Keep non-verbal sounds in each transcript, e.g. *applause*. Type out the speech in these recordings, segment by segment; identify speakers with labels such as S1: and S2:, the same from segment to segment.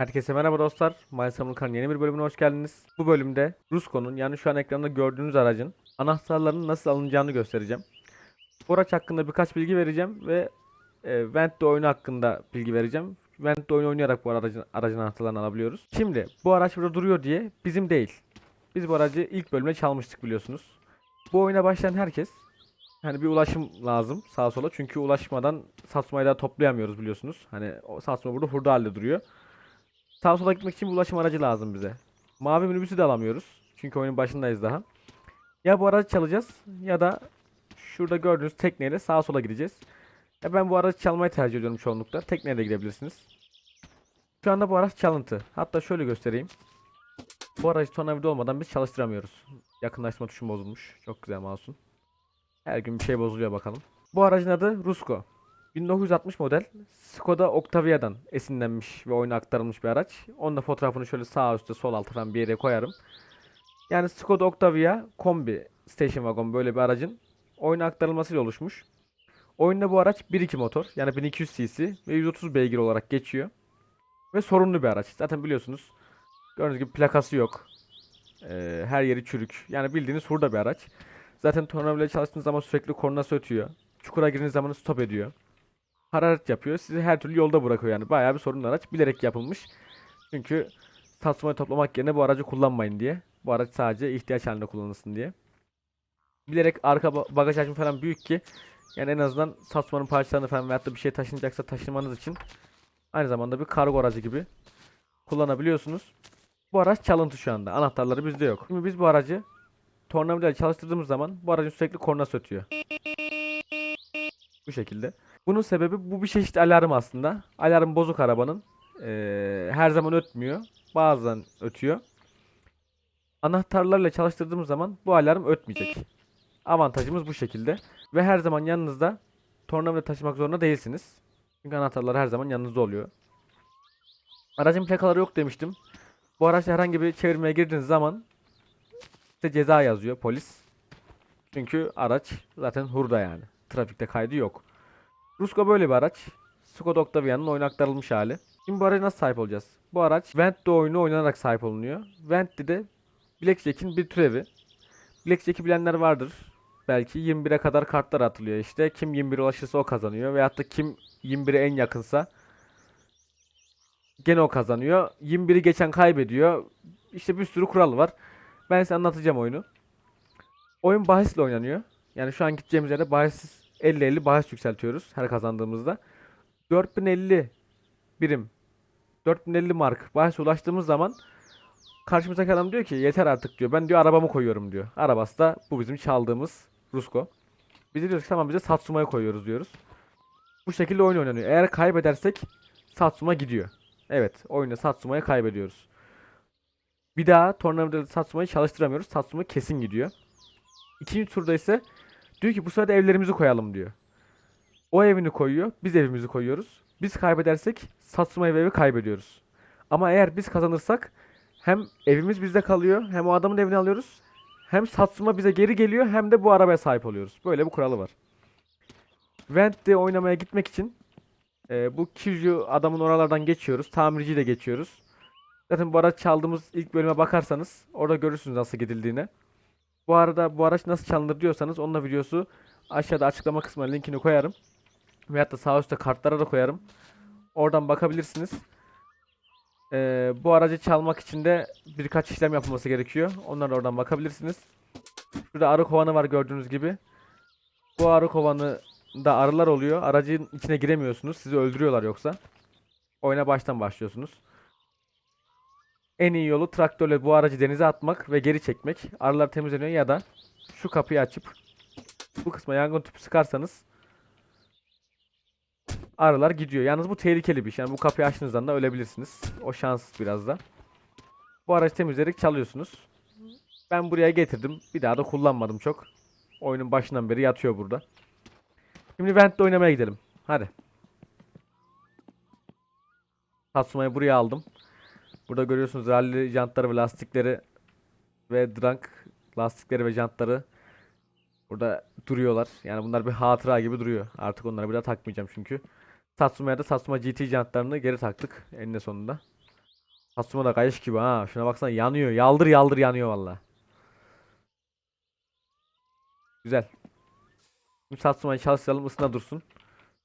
S1: Herkese merhaba dostlar. MySummerCar'ın yeni bir bölümüne hoş geldiniz. Bu bölümde Rusko'nun yani şu an ekranda gördüğünüz aracın anahtarlarının nasıl alınacağını göstereceğim. Bu hakkında birkaç bilgi vereceğim ve e, Vent'te oyunu hakkında bilgi vereceğim. Vent'te oyunu oynayarak bu aracın, aracın anahtarlarını alabiliyoruz. Şimdi bu araç burada duruyor diye bizim değil. Biz bu aracı ilk bölümde çalmıştık biliyorsunuz. Bu oyuna başlayan herkes Hani bir ulaşım lazım sağa sola çünkü ulaşmadan Satsuma'yı da toplayamıyoruz biliyorsunuz. Hani o Satsuma burada hurda halde duruyor. Sağa sola gitmek için bir ulaşım aracı lazım bize. Mavi minibüsü de alamıyoruz. Çünkü oyunun başındayız daha. Ya bu aracı çalacağız ya da şurada gördüğünüz tekneyle sağa sola gideceğiz. Ya ben bu aracı çalmayı tercih ediyorum çoğunlukla. Tekneye de gidebilirsiniz. Şu anda bu araç çalıntı. Hatta şöyle göstereyim. Bu aracı tornavida olmadan biz çalıştıramıyoruz. Yakınlaştırma tuşum bozulmuş. Çok güzel mouse'un. Her gün bir şey bozuluyor bakalım. Bu aracın adı Rusko. 1960 model Skoda Octavia'dan esinlenmiş ve oyuna aktarılmış bir araç. Onun da fotoğrafını şöyle sağ üstte sol altta falan bir yere koyarım. Yani Skoda Octavia kombi station wagon böyle bir aracın oyuna aktarılmasıyla oluşmuş. Oyunda bu araç 1.2 motor yani 1200 cc ve 130 beygir olarak geçiyor. Ve sorunlu bir araç. Zaten biliyorsunuz gördüğünüz gibi plakası yok. Ee, her yeri çürük. Yani bildiğiniz hurda bir araç. Zaten tornavidayla çalıştığınız zaman sürekli kornası ötüyor. Çukura girdiğiniz zaman stop ediyor. Hararet yapıyor. Sizi her türlü yolda bırakıyor yani. Bayağı bir sorunlu araç. Bilerek yapılmış. Çünkü Tatsumayı toplamak yerine bu aracı kullanmayın diye. Bu araç sadece ihtiyaç halinde kullanılsın diye. Bilerek arka ba- bagaj hacmi falan büyük ki yani en azından Tatsumanın parçalarını falan veyahut da bir şey taşınacaksa taşımanız için aynı zamanda bir kargo aracı gibi kullanabiliyorsunuz. Bu araç çalıntı şu anda. Anahtarları bizde yok. Şimdi biz bu aracı tornavidayla çalıştırdığımız zaman bu aracın sürekli kornası ötüyor. Bu şekilde. Bunun sebebi bu bir çeşit alarm aslında. Alarm bozuk arabanın. Ee, her zaman ötmüyor. Bazen ötüyor. Anahtarlarla çalıştırdığımız zaman bu alarm ötmeyecek. Avantajımız bu şekilde. Ve her zaman yanınızda tornavida taşımak zorunda değilsiniz. Çünkü anahtarlar her zaman yanınızda oluyor. Aracın plakaları yok demiştim. Bu araçla herhangi bir çevirmeye girdiğiniz zaman size ceza yazıyor polis. Çünkü araç zaten hurda yani. Trafikte kaydı yok. Rusko böyle bir araç. Skoda Octavia'nın oyuna aktarılmış hali. Şimdi bu araca nasıl sahip olacağız? Bu araç Vent'te oyunu oynanarak sahip olunuyor. Vent'te de Blackjack'in bir türevi. Blackjack'i bilenler vardır. Belki 21'e kadar kartlar atılıyor işte. Kim 21'e ulaşırsa o kazanıyor. Veyahut da kim 21'e en yakınsa gene o kazanıyor. 21'i geçen kaybediyor. İşte bir sürü kural var. Ben size anlatacağım oyunu. Oyun bahisle oynanıyor. Yani şu an gideceğimiz yerde bahis 50-50 bahis yükseltiyoruz her kazandığımızda. 4050 birim 4050 mark bahis ulaştığımız zaman karşımızdaki adam diyor ki yeter artık diyor. Ben diyor arabamı koyuyorum diyor. Arabası da bu bizim çaldığımız Rusko. Biz diyoruz ki tamam bize Satsuma'yı koyuyoruz diyoruz. Bu şekilde oyun oynanıyor. Eğer kaybedersek Satsuma gidiyor. Evet oyunda Satsuma'yı kaybediyoruz. Bir daha Tornavidalı Satsuma'yı çalıştıramıyoruz. Satsuma kesin gidiyor. İkinci turda ise diyor ki bu sırada evlerimizi koyalım diyor. O evini koyuyor. Biz evimizi koyuyoruz. Biz kaybedersek Satsuma'yı ve evi kaybediyoruz. Ama eğer biz kazanırsak hem evimiz bizde kalıyor hem o adamın evini alıyoruz. Hem Satsuma bize geri geliyor hem de bu arabaya sahip oluyoruz. Böyle bir kuralı var. Vent'te oynamaya gitmek için e, bu Kirju adamın oralardan geçiyoruz. Tamirciyi de geçiyoruz. Zaten bu araç çaldığımız ilk bölüme bakarsanız orada görürsünüz nasıl gidildiğini. Bu arada bu araç nasıl çalınır diyorsanız onun videosu aşağıda açıklama kısmına linkini koyarım. Veyahut da sağ üstte kartlara da koyarım. Oradan bakabilirsiniz. Ee, bu aracı çalmak için de birkaç işlem yapılması gerekiyor. Onlara da oradan bakabilirsiniz. Şurada arı kovanı var gördüğünüz gibi. Bu arı kovanı da arılar oluyor. Aracın içine giremiyorsunuz. Sizi öldürüyorlar yoksa. Oyuna baştan başlıyorsunuz. En iyi yolu traktörle bu aracı denize atmak ve geri çekmek. Arılar temizleniyor ya da şu kapıyı açıp bu kısma yangın tüpü sıkarsanız arılar gidiyor. Yalnız bu tehlikeli bir iş. Yani bu kapıyı açtığınızdan da ölebilirsiniz. O şans biraz da. Bu aracı temizleyerek çalıyorsunuz. Ben buraya getirdim. Bir daha da kullanmadım çok. Oyunun başından beri yatıyor burada. Şimdi Vent'te oynamaya gidelim. Hadi. Tatsuma'yı buraya aldım. Burada görüyorsunuz rally jantları ve lastikleri ve drunk lastikleri ve jantları burada duruyorlar. Yani bunlar bir hatıra gibi duruyor. Artık onları bir daha takmayacağım çünkü. Tatsuma'ya da Tatsuma GT jantlarını geri taktık eninde sonunda. Satsuma da kayış gibi ha. Şuna baksana yanıyor. Yaldır yaldır yanıyor valla. Güzel. Şimdi Satsuma'yı çalıştıralım ısına dursun.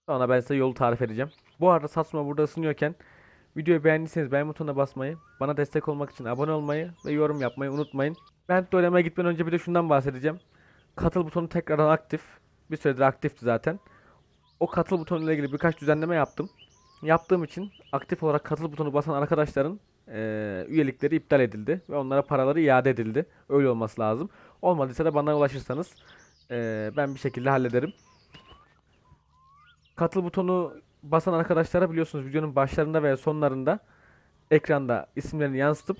S1: Sonra ben size yolu tarif edeceğim. Bu arada Satsuma burada ısınıyorken videoyu beğendiyseniz beğen butonuna basmayı, bana destek olmak için abone olmayı ve yorum yapmayı unutmayın. Ben oynamaya gitmeden önce bir de şundan bahsedeceğim. Katıl butonu tekrardan aktif. Bir süredir aktifti zaten. O katıl butonu ile ilgili birkaç düzenleme yaptım. Yaptığım için aktif olarak katıl butonu basan arkadaşların eee, üyelikleri iptal edildi ve onlara paraları iade edildi. Öyle olması lazım. Olmadıysa da bana ulaşırsanız eee, ben bir şekilde hallederim. Katıl butonu basan arkadaşlara biliyorsunuz videonun başlarında veya sonlarında ekranda isimlerini yansıtıp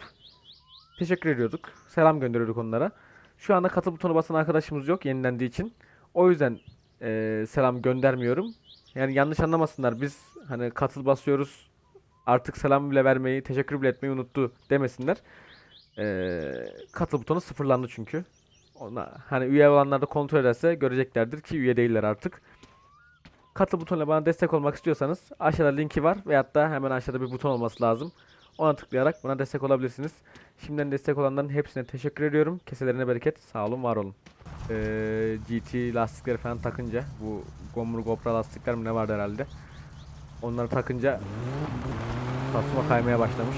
S1: teşekkür ediyorduk. Selam gönderiyorduk onlara. Şu anda katıl butonu basan arkadaşımız yok yenilendiği için. O yüzden eee, selam göndermiyorum. Yani yanlış anlamasınlar. Biz hani katıl basıyoruz. Artık selam bile vermeyi, teşekkür bile etmeyi unuttu demesinler. Eee katıl butonu sıfırlandı çünkü. Ona, hani üye olanlar da kontrol ederse göreceklerdir ki üye değiller artık. Katıl butonuyla bana destek olmak istiyorsanız aşağıda linki var veyahut da hemen aşağıda bir buton olması lazım. Ona tıklayarak bana destek olabilirsiniz. Şimdiden destek olanların hepsine teşekkür ediyorum. Keselerine bereket. Sağ olun, var olun. Ee, GT lastikleri falan takınca bu Gomur Gopra lastikler mi ne vardı herhalde. Onları takınca Satsuma kaymaya başlamış.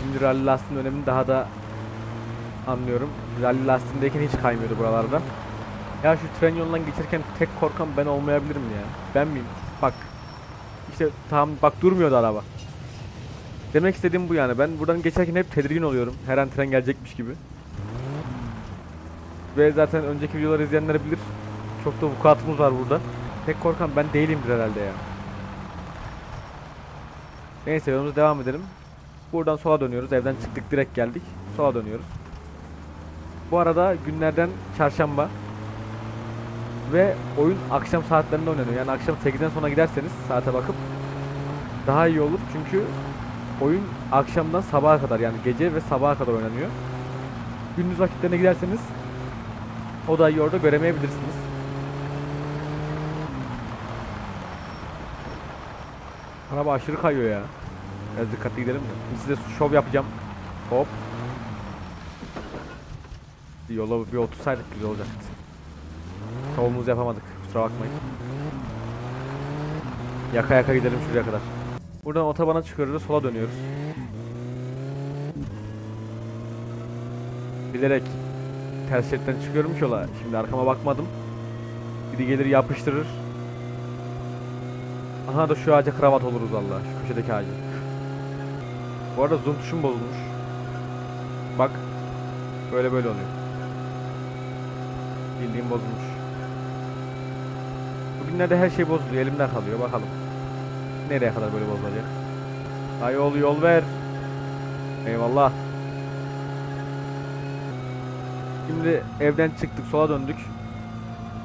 S1: Şimdi rally lastiğin önemini daha da anlıyorum. Rally lastiğindeyken hiç kaymıyordu buralarda. Ya şu tren yolundan geçerken tek korkan ben olmayabilirim ya. Ben miyim? Bak. İşte tam bak durmuyordu araba. Demek istediğim bu yani. Ben buradan geçerken hep tedirgin oluyorum. Her an tren gelecekmiş gibi. Ve zaten önceki videoları izleyenler bilir. Çok da vukuatımız var burada. Tek korkan ben değilimdir herhalde ya. Neyse yolumuza devam edelim. Buradan sola dönüyoruz. Evden çıktık direkt geldik. Sola dönüyoruz. Bu arada günlerden çarşamba. Ve oyun akşam saatlerinde oynanıyor. Yani akşam 8'den sonra giderseniz saate bakıp daha iyi olur. Çünkü oyun akşamdan sabaha kadar yani gece ve sabaha kadar oynanıyor. Gündüz vakitlerine giderseniz o da orada göremeyebilirsiniz. Araba aşırı kayıyor ya. Biraz dikkatli gidelim de. Şimdi size şov yapacağım. Hop. Yola bir otursaydık güzel olacaktı. Şovumuzu yapamadık. Kusura bakmayın. Yaka yaka gidelim şuraya kadar. Buradan otobana çıkıyoruz sola dönüyoruz. Bilerek ters şeritten çıkıyorum yola. Şimdi arkama bakmadım. Biri gelir yapıştırır. Aha da şu ağaca kravat oluruz valla. Şu köşedeki ağaca. Bu arada zoom tuşum bozulmuş. Bak. Böyle böyle oluyor. Bildiğim bozulmuş. Bugünlerde her şey bozuluyor. Elimden kalıyor. Bakalım. Nereye kadar böyle bozulacak? Ay yol yol ver. Eyvallah. Şimdi evden çıktık. Sola döndük.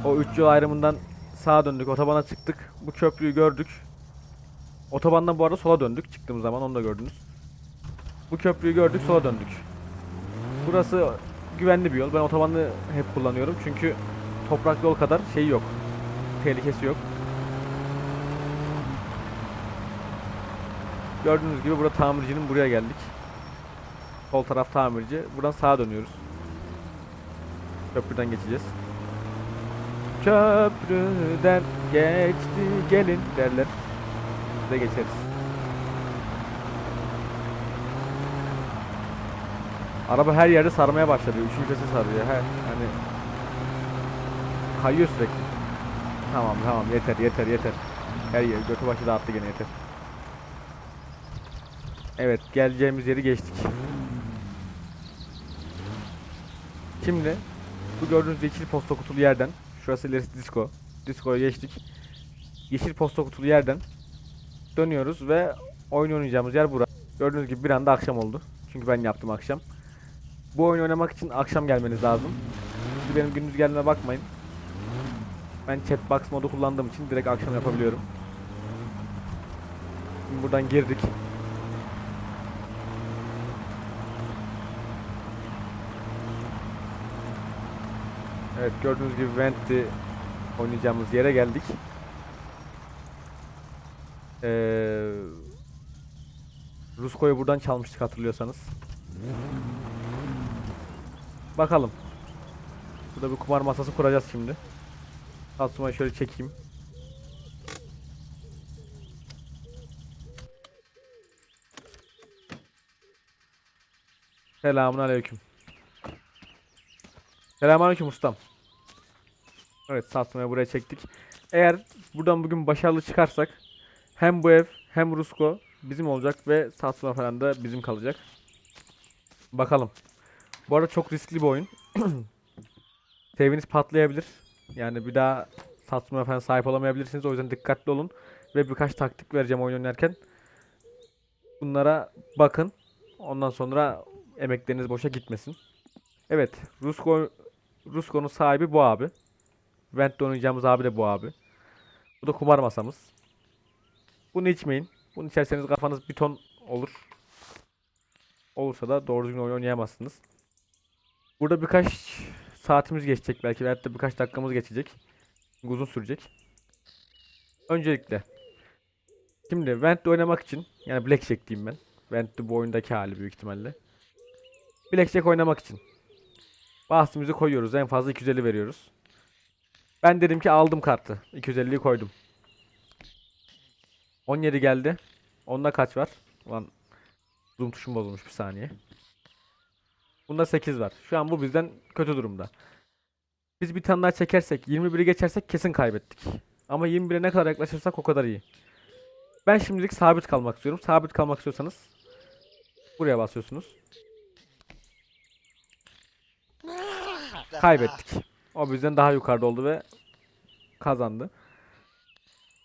S1: O üç yol ayrımından sağa döndük. Otobana çıktık. Bu köprüyü gördük. Otobandan bu arada sola döndük. Çıktığımız zaman onu da gördünüz. Bu köprüyü gördük. Sola döndük. Burası güvenli bir yol. Ben otobanı hep kullanıyorum. Çünkü toprak yol kadar şey yok. Tehlikesi yok. Gördüğünüz gibi burada tamircinin buraya geldik. Sol taraf tamirci. Buradan sağa dönüyoruz. Köprüden geçeceğiz. Köprüden geçti gelin derler. Biz de geçeriz. Araba her yerde sarmaya başladı. Üçüncü sarıyor. He, hani kayıyor sürekli. Tamam tamam yeter yeter yeter. Her yer götü başı dağıttı gene yeter. Evet geleceğimiz yeri geçtik. Şimdi bu gördüğünüz yeşil posta kutulu yerden şurası ilerisi disco. Disco'ya geçtik. Yeşil posta kutulu yerden dönüyoruz ve oyun oynayacağımız yer burası. Gördüğünüz gibi bir anda akşam oldu. Çünkü ben yaptım akşam. Bu oyunu oynamak için akşam gelmeniz lazım. Şimdi benim gündüz geldiğime bakmayın. Ben chatbox modu kullandığım için direkt akşam yapabiliyorum. Şimdi buradan girdik. Evet gördüğünüz gibi Vent'i oynayacağımız yere geldik. Ee, Rusko'yu buradan çalmıştık hatırlıyorsanız. Bakalım. Burada bir kumar masası kuracağız şimdi. Tatsumayı şöyle çekeyim. Selamun aleyküm. Selamun aleyküm ustam. Evet Satsuma'yı buraya çektik. Eğer buradan bugün başarılı çıkarsak hem bu ev hem Rusko bizim olacak ve Satsuma falan da bizim kalacak. Bakalım. Bu arada çok riskli bir oyun. *clears throat* Seviniz patlayabilir. Yani bir daha Satsuma falan sahip olamayabilirsiniz. O yüzden dikkatli olun. Ve birkaç taktik vereceğim oyun oynarken. Bunlara bakın. Ondan sonra emekleriniz boşa gitmesin. Evet. Rusko Rusko'nun sahibi bu abi. Vent'te oynayacağımız abi de bu abi. Bu da kumar masamız. Bunu içmeyin. Bunu içerseniz kafanız bir ton olur. Olursa da doğru düzgün oynayamazsınız. Burada birkaç saatimiz geçecek belki veyahut da birkaç dakikamız geçecek. Uzun sürecek. Öncelikle Şimdi Vent'te oynamak için yani Blackjack diyeyim ben. Vent'te bu oyundaki hali büyük ihtimalle. Blackjack oynamak için bahsimizi koyuyoruz. En fazla 250 veriyoruz. Ben dedim ki aldım kartı. 250'yi koydum. 17 geldi. Onda kaç var? Ulan zoom tuşum bozulmuş bir saniye. Bunda 8 var. Şu an bu bizden kötü durumda. Biz bir tane daha çekersek 21'i geçersek kesin kaybettik. Ama 21'e ne kadar yaklaşırsak o kadar iyi. Ben şimdilik sabit kalmak istiyorum. Sabit kalmak istiyorsanız buraya basıyorsunuz. Kaybettik. O bizden daha yukarıda oldu ve kazandı.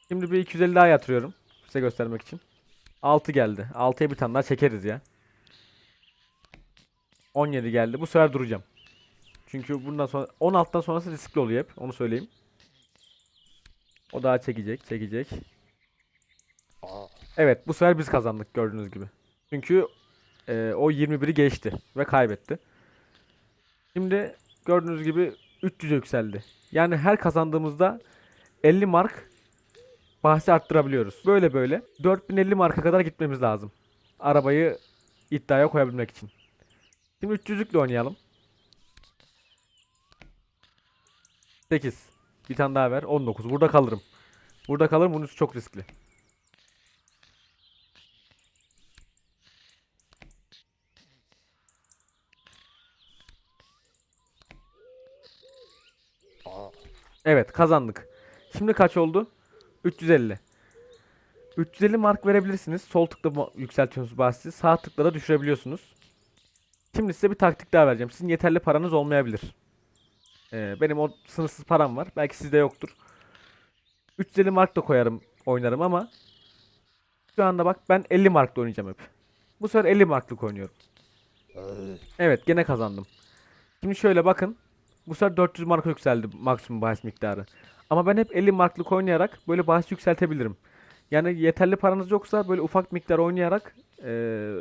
S1: Şimdi bir 250 daha yatırıyorum. Size göstermek için. 6 geldi. 6'ya bir tane daha çekeriz ya. 17 geldi. Bu sefer duracağım. Çünkü bundan sonra 16'dan sonrası riskli oluyor hep. Onu söyleyeyim. O daha çekecek, çekecek. Evet, bu sefer biz kazandık gördüğünüz gibi. Çünkü e, o 21'i geçti ve kaybetti. Şimdi gördüğünüz gibi 300'e yükseldi. Yani her kazandığımızda 50 mark bahsi arttırabiliyoruz. Böyle böyle 4050 marka kadar gitmemiz lazım. Arabayı iddiaya koyabilmek için. Şimdi 300'lükle oynayalım. 8. Bir tane daha ver. 19. Burada kalırım. Burada kalırım. Bunun çok riskli. Evet kazandık. Şimdi kaç oldu? 350. 350 mark verebilirsiniz. Sol tıkla yükseltiyorsunuz bahsi. Sağ tıkla da düşürebiliyorsunuz. Şimdi size bir taktik daha vereceğim. Sizin yeterli paranız olmayabilir. Ee, benim o sınırsız param var. Belki sizde yoktur. 350 mark da koyarım, oynarım ama şu anda bak ben 50 markla oynayacağım hep. Bu sefer 50 marklık oynuyorum. Evet gene kazandım. Şimdi şöyle bakın. Bu sefer 400 marka yükseldi maksimum bahis miktarı. Ama ben hep 50 marklık oynayarak böyle bahis yükseltebilirim. Yani yeterli paranız yoksa böyle ufak miktar oynayarak eee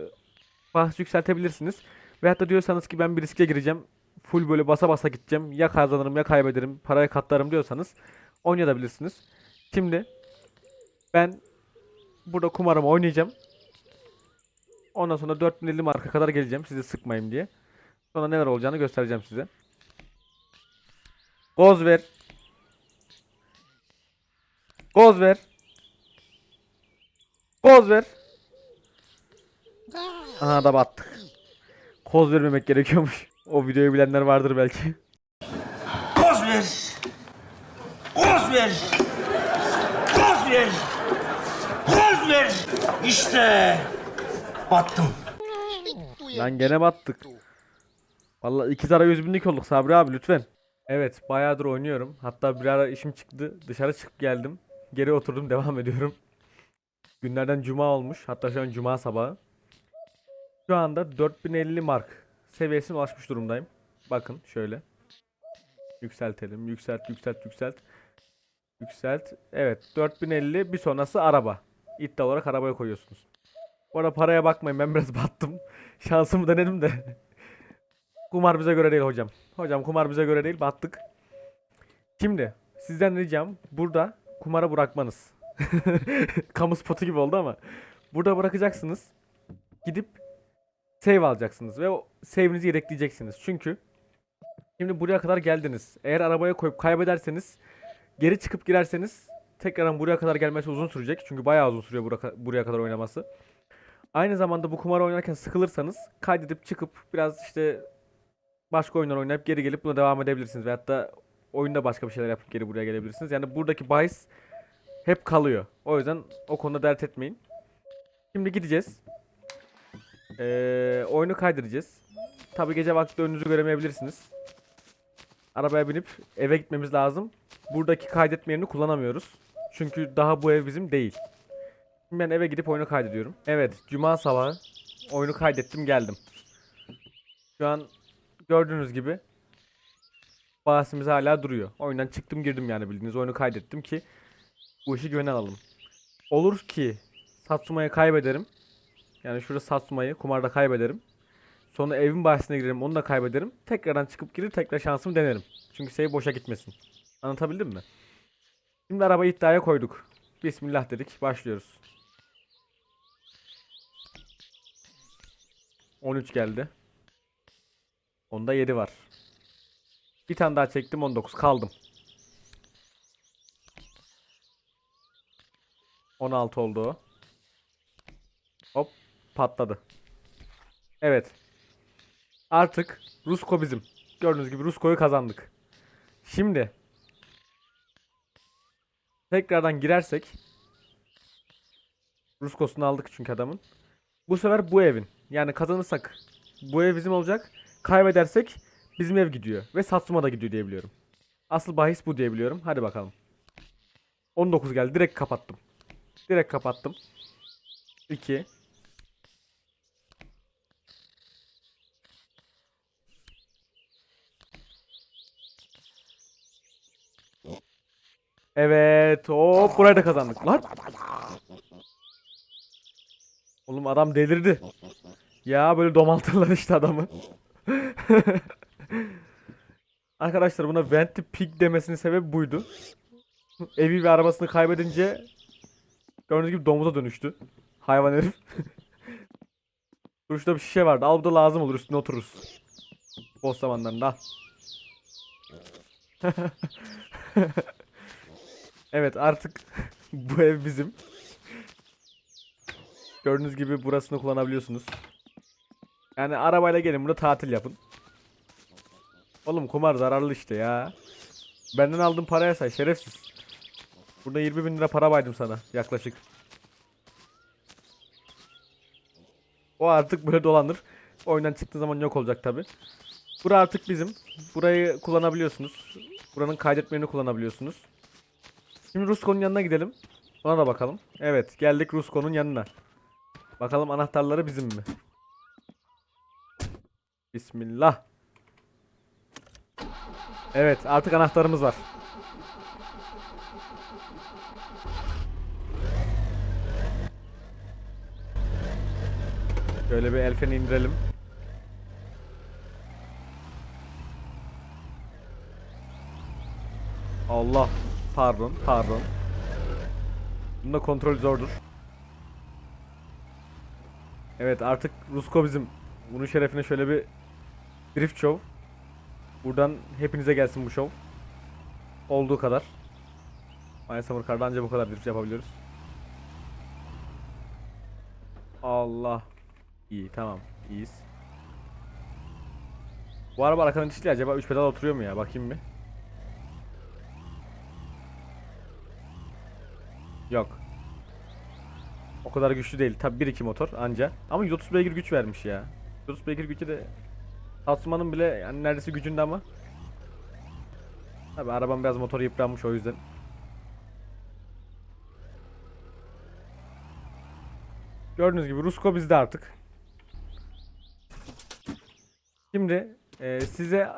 S1: bahis yükseltebilirsiniz. Veyahut da diyorsanız ki ben bir riske gireceğim. Full böyle basa basa gideceğim. Ya kazanırım ya kaybederim. Paraya katlarım diyorsanız oynayabilirsiniz. Şimdi ben burada kumarımı oynayacağım. Ondan sonra 4050 marka kadar geleceğim sizi sıkmayayım diye. Sonra neler olacağını göstereceğim size. Goz ver. Goz ver. Goz ver. Aha da battık. Koz vermemek gerekiyormuş. O videoyu bilenler vardır belki.
S2: Koz ver. Koz ver. Koz ver. Koz ver. İşte battım.
S1: Lan gene battık. Vallahi iki tara yüz binlik olduk Sabri abi lütfen. Evet bayağıdır oynuyorum. Hatta bir ara işim çıktı. Dışarı çıkıp geldim. Geri oturdum devam ediyorum. Günlerden cuma olmuş. Hatta şu an cuma sabahı. Şu anda 4050 mark seviyesine ulaşmış durumdayım. Bakın şöyle. Yükseltelim. Yükselt, yükselt, yükselt. Yükselt. Evet 4050 bir sonrası araba. İddia olarak arabaya koyuyorsunuz. Bu arada paraya bakmayın ben biraz battım. *laughs* Şansımı denedim de. kumar bize göre değil hocam. Hocam kumar bize göre değil battık. Şimdi sizden ricam burada kumara bırakmanız. *laughs* Kamu spotu gibi oldu ama. Burada bırakacaksınız. Gidip save alacaksınız ve o save'inizi yedekleyeceksiniz. Çünkü şimdi buraya kadar geldiniz. Eğer arabaya koyup kaybederseniz geri çıkıp girerseniz tekrardan buraya kadar gelmesi uzun sürecek. Çünkü bayağı uzun sürüyor buraya, buraya kadar oynaması. Aynı zamanda bu kumarı oynarken sıkılırsanız kaydedip çıkıp biraz işte başka oyunlar oynayıp geri gelip buna devam edebilirsiniz. Veyahut da oyunda başka bir şeyler yapıp geri buraya gelebilirsiniz. Yani buradaki bahis hep kalıyor. O yüzden o konuda dert etmeyin. Şimdi gideceğiz. Ee, oyunu kaydedeceğiz. Tabi gece vakti önünüzü göremeyebilirsiniz. Arabaya binip eve gitmemiz lazım. Buradaki kaydetme yerini kullanamıyoruz. Çünkü daha bu ev bizim değil. Şimdi ben eve gidip oyunu kaydediyorum. Evet, cuma sabahı oyunu kaydettim geldim. Şu an gördüğünüz gibi bahsimiz hala duruyor. Oyundan çıktım girdim yani bildiğiniz oyunu kaydettim ki bu işi güvene alalım. Olur ki Satsuma'yı kaybederim. Yani şurada Satsuma'yı kumarda kaybederim. Sonra evin bahsine girerim onu da kaybederim. Tekrardan çıkıp girir tekrar şansımı denerim. Çünkü şey boşa gitmesin. Anlatabildim mi? Şimdi arabayı iddiaya koyduk. Bismillah dedik. Başlıyoruz. 13 geldi. Onda 7 var. Bir tane daha çektim 19 kaldım. 16 oldu patladı. Evet. Artık Rusko bizim. Gördüğünüz gibi Rusko'yu kazandık. Şimdi tekrardan girersek Ruskos'unu aldık çünkü adamın. Bu sefer bu evin. Yani kazanırsak bu ev bizim olacak. Kaybedersek bizim ev gidiyor. Ve Satsuma da gidiyor diye biliyorum. Asıl bahis bu diye biliyorum. Hadi bakalım. 19 geldi. Direkt kapattım. Direkt kapattım. 2 Evet. Hop burayı da kazandık. Lan. Oğlum adam delirdi. Ya böyle domaltırlar işte adamı. *laughs* Arkadaşlar buna Venti Pig demesinin sebebi buydu. Evi ve arabasını kaybedince gördüğünüz gibi domuza dönüştü. Hayvan herif. *laughs* Dur şurada bir şişe vardı. Al bu da lazım olur üstüne otururuz. Boş zamanlarında. *laughs* evet artık *laughs* bu ev bizim. Gördüğünüz gibi burasını kullanabiliyorsunuz. Yani arabayla gelin burada tatil yapın. Oğlum kumar zararlı işte ya. Benden aldığın paraya say şerefsiz. Burada 20 bin lira para baydım sana yaklaşık. O artık böyle dolanır. Oyundan çıktığı zaman yok olacak tabi. Bura artık bizim. Burayı kullanabiliyorsunuz. Buranın kaydetmelerini kullanabiliyorsunuz. Şimdi Rusko'nun yanına gidelim. Ona da bakalım. Evet geldik Rusko'nun yanına. Bakalım anahtarları bizim mi? Bismillah. Evet artık anahtarımız var. Şöyle bir el freni indirelim. Allah. Pardon, pardon. Bunda kontrol zordur. Evet artık Rusko bizim. Bunun şerefine şöyle bir drift show. Buradan hepinize gelsin bu show. Olduğu kadar. Maya Summer Car'da anca bu kadar drift yapabiliyoruz. Allah. İyi tamam. iyiyiz. Bu araba arkadan dişli acaba 3 pedal oturuyor mu ya? Bakayım bir. Yok. O kadar güçlü değil. Tabi 1-2 motor anca. Ama 130 beygir güç vermiş ya. 130 beygir gücü de Tatsuma'nın bile yani neredeyse gücünde ama. Tabi arabam biraz motoru yıpranmış o yüzden. Gördüğünüz gibi Rusko bizde artık. Şimdi e, size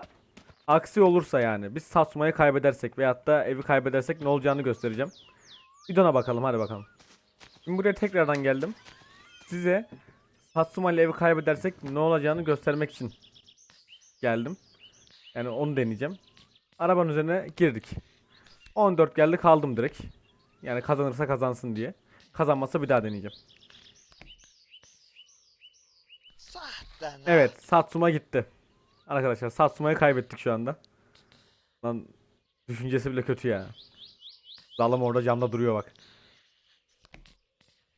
S1: aksi olursa yani biz Satsuma'yı kaybedersek veyahut da evi kaybedersek ne olacağını göstereceğim. Bir dona bakalım hadi bakalım. Şimdi buraya tekrardan geldim. Size Satsuma ile evi kaybedersek ne olacağını göstermek için geldim. Yani onu deneyeceğim. Arabanın üzerine girdik. 14 geldi kaldım direkt. Yani kazanırsa kazansın diye. Kazanmazsa bir daha deneyeceğim. Evet, Satsuma gitti. Arkadaşlar Satsuma'yı kaybettik şu anda. Lan düşüncesi bile kötü ya. Zalim orada camda duruyor bak.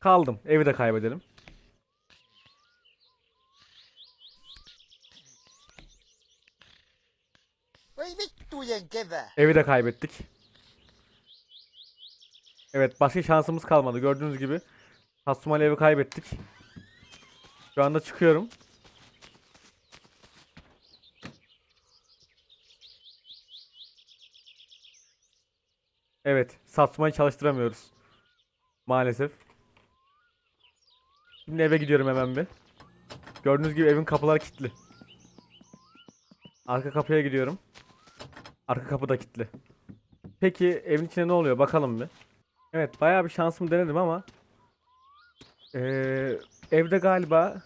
S1: Kaldım. Evi de kaybedelim. Evi de kaybettik. Evet, başka şansımız kalmadı. Gördüğünüz gibi Satsuma ile evi kaybettik. Şu anda çıkıyorum. Evet, Satsuma'yı çalıştıramıyoruz. Maalesef. Şimdi eve gidiyorum hemen bir. Gördüğünüz gibi evin kapıları kilitli. Arka kapıya gidiyorum. Arka kapı da kilitli. Peki evin içinde ne oluyor bakalım bir. Evet bayağı bir şansımı denedim ama eee, evde galiba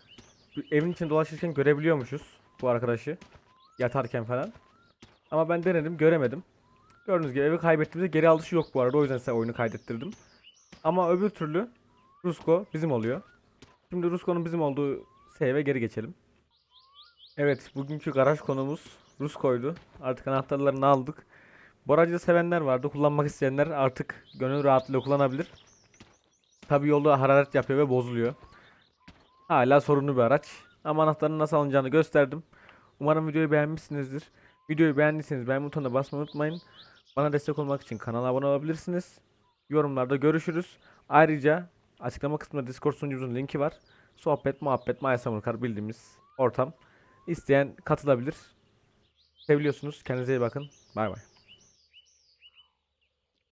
S1: evin içinde dolaşırken görebiliyormuşuz bu arkadaşı yatarken falan. Ama ben denedim göremedim. Gördüğünüz gibi evi kaybettiğimizde geri alışı yok bu arada o yüzden size oyunu kaydettirdim. Ama öbür türlü Rusko bizim oluyor. Şimdi Rusko'nun bizim olduğu save'e geri geçelim. Evet bugünkü garaj konumuz Rusko'ydu. Artık anahtarlarını aldık. Da sevenler vardı. Kullanmak isteyenler artık gönül rahatlığıyla kullanabilir. Tabi yolda hararet yapıyor ve bozuluyor. Hala sorunlu bir araç. Ama anahtarını nasıl alınacağını gösterdim. Umarım videoyu beğenmişsinizdir. Videoyu beğendiyseniz beğen butonuna basmayı unutmayın. Bana destek olmak için kanala abone olabilirsiniz. Yorumlarda görüşürüz. Ayrıca açıklama kısmında Discord sunucumuzun linki var. Sohbet, muhabbet, Maya Samurkar bildiğimiz ortam. İsteyen katılabilir. Seviliyorsunuz. Kendinize iyi bakın. Bay bay.